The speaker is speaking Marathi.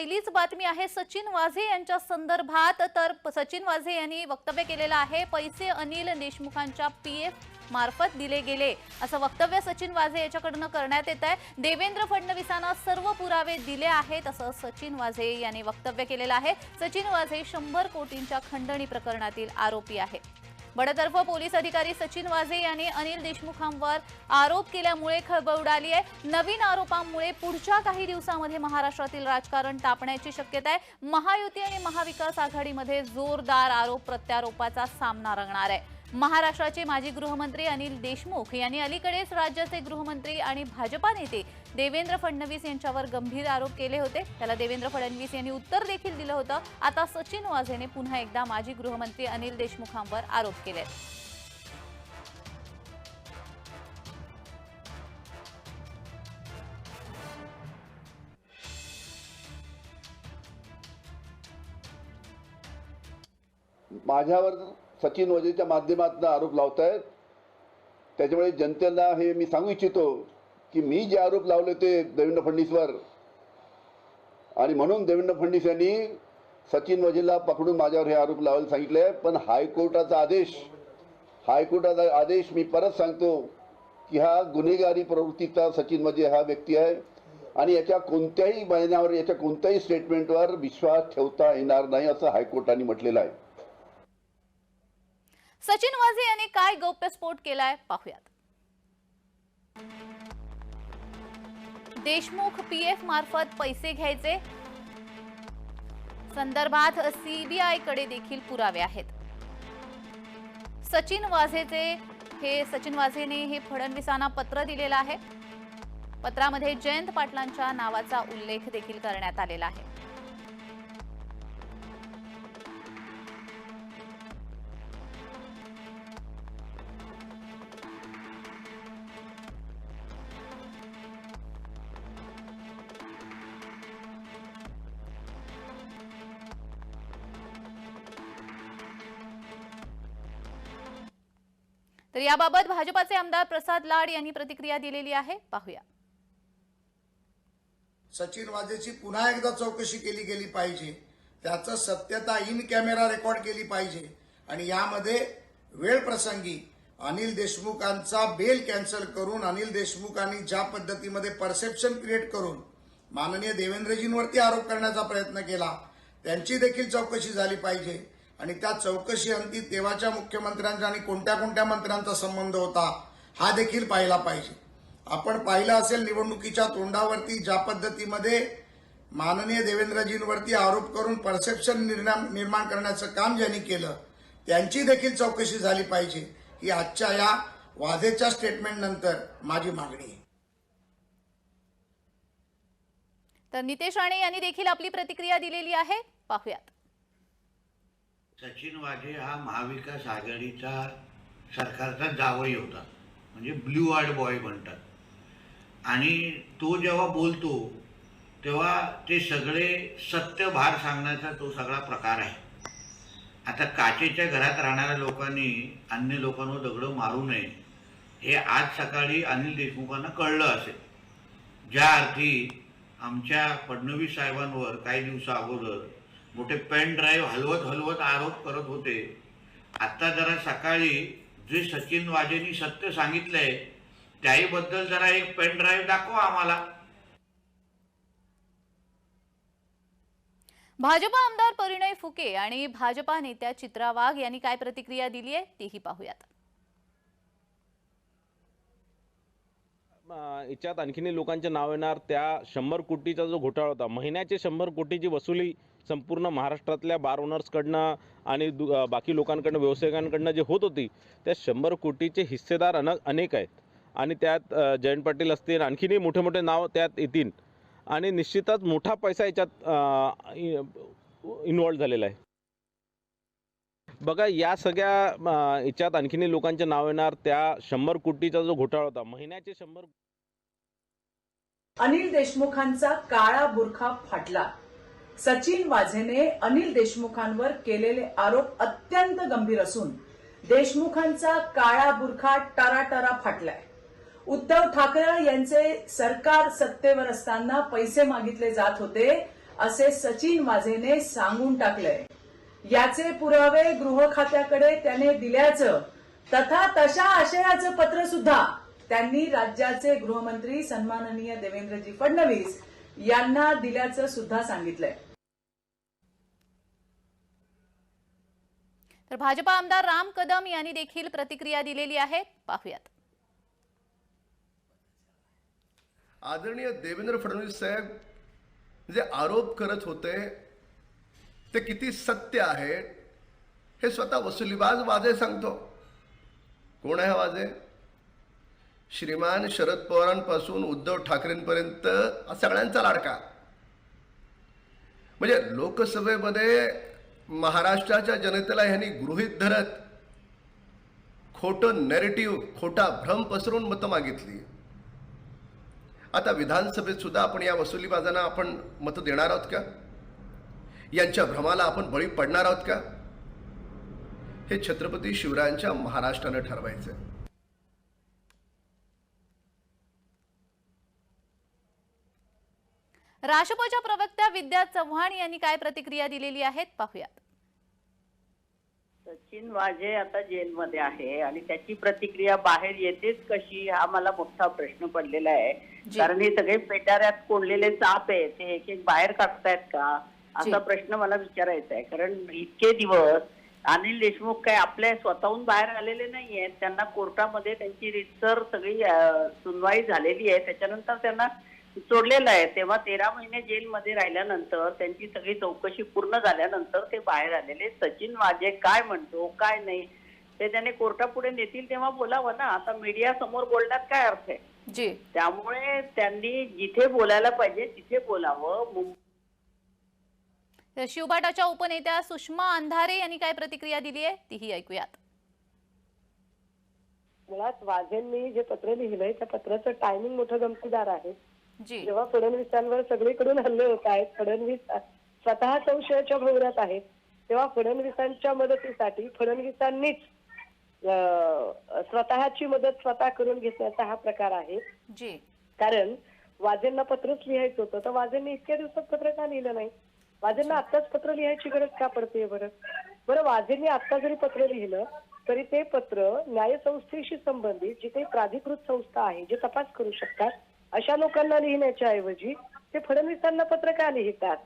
पहिलीच बातमी आहे सचिन वाझे यांच्या संदर्भात. तर प- सचिन वाझे यांनी वक्तव्य केलेलं आहे पैसे अनिल देशमुखांच्या पी एफ मार्फत दिले गेले. असं वक्तव्य सचिन वाझे याच्याकडनं करण्यात येत आहे. देवेंद्र फडणवीसांना सर्व पुरावे दिले आहेत असं सचिन वाझे यांनी वक्तव्य केलेलं आहे. सचिन वाझे शंभर कोटींच्या खंडणी प्रकरणातील आरोपी आहे बडतर्फ पोलीस अधिकारी सचिन वाझे यांनी अनिल देशमुखांवर आरोप केल्यामुळे खळबळ उडाली आहे. नवीन आरोपांमुळे पुढच्या काही दिवसांमध्ये महाराष्ट्रातील राजकारण तापण्याची शक्यता आहे. महायुती आणि महाविकास आघाडीमध्ये जोरदार आरोप प्रत्यारोपाचा सामना रंगणार आहे. महाराष्ट्राचे माजी गृहमंत्री अनिल देशमुख यांनी अलीकडेच राज्याचे गृहमंत्री आणि भाजपा नेते देवेंद्र फडणवीस यांच्यावर गंभीर आरोप केले होते. त्याला देवेंद्र फडणवीस यांनी उत्तर देखील दिलं होतं. आता सचिन वाझेने पुन्हा एकदा माजी गृहमंत्री अनिल देशमुखांवर आरोप केले माझ्यावर सचिन वजेच्या माध्यमातून आरोप लावतायत. त्याच्यामुळे जनतेला हे मी सांगू इच्छितो की मी जे आरोप लावले ते देवेंद्र फडणवीसवर. आणि म्हणून देवेंद्र फडणवीस यांनी सचिन वजेला पकडून माझ्यावर हे आरोप लावायला सांगितले. पण हायकोर्टाचा आदेश हायकोर्टाचा आदेश मी परत सांगतो की हा गुन्हेगारी प्रवृत्तीचा सचिन वजे हा व्यक्ती आहे. आणि याच्या कोणत्याही महिन्यावर याच्या कोणत्याही स्टेटमेंटवर विश्वास ठेवता येणार नाही असं हायकोर्टाने म्हटलेलं आहे. सचिन वाझे यांनी काय गौप्यस्फोट केलाय? पाहुयात. देशमुख पीएफ मार्फत पैसे घ्यायचे. संदर्भात सीबीआयकडे देखील पुरावे आहेत. सचिन वाझेचे हे सचिन वाझेने हे फडणवीसांना पत्र दिलेलं आहे. पत्रामध्ये जयंत पाटलांच्या नावाचा उल्लेख देखील करण्यात आलेला आहे. तर याबाबत भाजपाचे आमदार प्रसाद लाड यांनी प्रतिक्रिया दिलेली आहे. पाहूया. सचिन वाजेची पुन्हा एकदा चौकशी केली गेली पाहिजे. त्याचं सत्यता इन कॅमेरा रेकॉर्ड केली पाहिजे. आणि यामध्ये वेळ प्रसंगी अनिल देशमुखांचा बेल कॅन्सल करून अनिल देशमुखांनी ज्या पद्धतीमध्ये परसेप्शन क्रिएट करून माननीय देवेंद्रजींवरती आरोप करण्याचा प्रयत्न केला त्यांची देखील चौकशी झाली पाहिजे. आणि त्या चौकशी अंती तेव्हाच्या मुख्यमंत्र्यांचा आणि कोणत्या कोणत्या मंत्र्यांचा संबंध होता हा देखील पाहिला पाहिजे. आपण पाहिलं असेल निवडणुकीच्या तोंडावरती ज्या पद्धतीमध्ये माननीय देवेंद्रजींवरती आरोप करून परसेप्शन निर्माण निर्माण करण्याचं काम ज्यांनी केलं त्यांची देखील चौकशी झाली पाहिजे. ही आजच्या या वाझेच्या स्टेटमेंट नंतर माझी मागणी आहे. तर नितेश राणे यांनी देखील आपली प्रतिक्रिया दिलेली आहे. पाहूयात. सचिन वाजे हा महाविकास आघाडीचा सरकारचा जावई होता. म्हणजे ब्ल्यू आर्ड बॉय म्हणतात. आणि तो जेव्हा बोलतो तेव्हा ते सगळे सत्य भार सांगण्याचा तो सगळा प्रकार आहे. आता काचेच्या घरात राहणाऱ्या लोकांनी अन्य लोकांवर दगडं मारू नये हे आज सकाळी अनिल देशमुखांना कळलं असेल. ज्या अर्थी आमच्या फडणवीस साहेबांवर काही दिवसा अगोदर मोठे पेन ड्राईव्ह हलवत हलवत आरोप करत होते. आता जरा सकाळी जे सचिन वाजेनी सत्य सांगितलंय त्याहीबद्दल जरा एक पेन ड्राईव्ह दाखवा आम्हाला. भाजपा आमदार परिणय फुके आणि भाजपा नेत्या चित्रा वाघ यांनी काय प्रतिक्रिया दिली आहे तीही पाहूयात. याच्यात आणखीनही लोकांचे नाव येणार. त्या शंभर कोटीचा जो घोटाळा होता महिन्याचे शंभर कोटीची वसुली संपूर्ण महाराष्ट्रातल्या बार ओनर्सकडनं आणि दु- बाकी लोकांकडनं व्यावसायिकांकडनं जे होत होती त्या शंभर कोटीचे हिस्सेदार अन अनेक आहेत. आणि त्यात जयंत पाटील असतील आणखीनही मोठे मोठे नाव त्यात येतील. आणि निश्चितच मोठा पैसा याच्यात इन्वॉल्व झालेला आहे. बघा या सगळ्या याच्यात आणखीनही लोकांचे नाव येणार. त्या शंभर कोटीचा जो घोटाळा होता महिन्याचे शंभर अनिल देशमुखांचा काळा बुरखा फाटला. सचिन वाझेने अनिल देशमुखांवर केलेले आरोप अत्यंत गंभीर असून देशमुखांचा काळा बुरखा टराटरा फाटलाय. उद्धव ठाकरे यांचे सरकार सत्तेवर असताना पैसे मागितले जात होते असे सचिन वाझेने सांगून टाकलंय. याचे पुरावे गृह खात्याकडे त्याने दिल्याचं तथा तशा आशयाचं पत्र सुद्धा त्यांनी राज्याचे गृहमंत्री सन्माननीय देवेंद्रजी फडणवीस यांना दिल्याचं सुद्धा सांगितलंय. तर भाजपा आमदार राम कदम यांनी देखील प्रतिक्रिया दिलेली आहे. पाहूयात. आदरणीय देवेंद्र फडणवीस साहेब जे आरोप करत होते ते किती सत्य आहे हे स्वतः वसुलीबाज वाजे सांगतो. कोण आहे वाजे? श्रीमान शरद पवारांपासून उद्धव ठाकरेंपर्यंत सगळ्यांचा लाडका. म्हणजे लोकसभेमध्ये महाराष्ट्राच्या जनतेला ह्यांनी गृहीत धरत खोटं नेरेटिव्ह खोटा भ्रम पसरून मतं मागितली. आता विधानसभेत सुद्धा आपण या वसुलीबाजांना आपण मतं देणार आहोत का? यांच्या भ्रमाला आपण बळी पडणार आहोत का? हे छत्रपती शिवरायांच्या महाराष्ट्रानं ठरवायचं राष्ट्रपच्या प्रवक्त्या विद्या चव्हाण यांनी काय प्रतिक्रिया दिलेली आहेत? पाहूयात. सचिन वाझे आता जेलमध्ये आहे आणि त्याची प्रतिक्रिया बाहेर येतेच कशी हा मला मोठा प्रश्न पडलेला आहे. कारण हे सगळे पेटाऱ्यात कोंडलेले साप आहे ते एक एक बाहेर काढतायत का. असा प्रश्न मला विचारायचा आहे. कारण इतके दिवस अनिल देशमुख काय आपल्या स्वतःहून बाहेर आलेले नाहीयेत त्यांना कोर्टामध्ये त्यांची रितसर सगळी सुनवाई झालेली आहे. त्याच्यानंतर त्यांना सोडलेलं आहे. तेव्हा तेरा महिने जेलमध्ये राहिल्यानंतर त्यांची सगळी चौकशी पूर्ण झाल्यानंतर ते बाहेर आलेले. सचिन वाजे काय म्हणतो काय नाही ते त्याने कोर्टापुढे नेतील तेव्हा बोलावं ना. आता मीडिया समोर बोलण्यात काय अर्थ आहे? त्यामुळे त्यांनी जिथे बोलायला पाहिजे तिथे बोलावं. मुं- तर शिवबाटाच्या उपनेत्या सुषमा अंधारे यांनी काय प्रतिक्रिया दिली आहे? तीही ऐकूयात. मुळात वाझेंनी जे पत्र लिहिलंय त्या पत्राचं टायमिंग मोठं गमतीदार आहे. जेव्हा फडणवीसांवर सगळीकडून हल्ले होत आहेत फडणवीस स्वतः संशयाच्या भोवऱ्यात आहेत तेव्हा फडणवीसांच्या मदतीसाठी फडणवीसांनीच स्वतःची मदत स्वतः करून घेतल्याचा हा प्रकार आहे. कारण वाजेंना पत्रच लिहायचं होतं तर वाजेंनी इतक्या दिवसात पत्र का लिहिलं नाही? वाजेंना आत्ताच पत्र लिहायची गरज का पडते बरं? बरं वाजेंनी आत्ता जरी पत्र लिहिलं तरी ते पत्र न्यायसंस्थेशी संबंधित जी काही प्राधिकृत संस्था आहे जे तपास करू शकतात अशा लोकांना लिहिण्याच्या ऐवजी ते फडणवीसांना पत्र का लिहितात?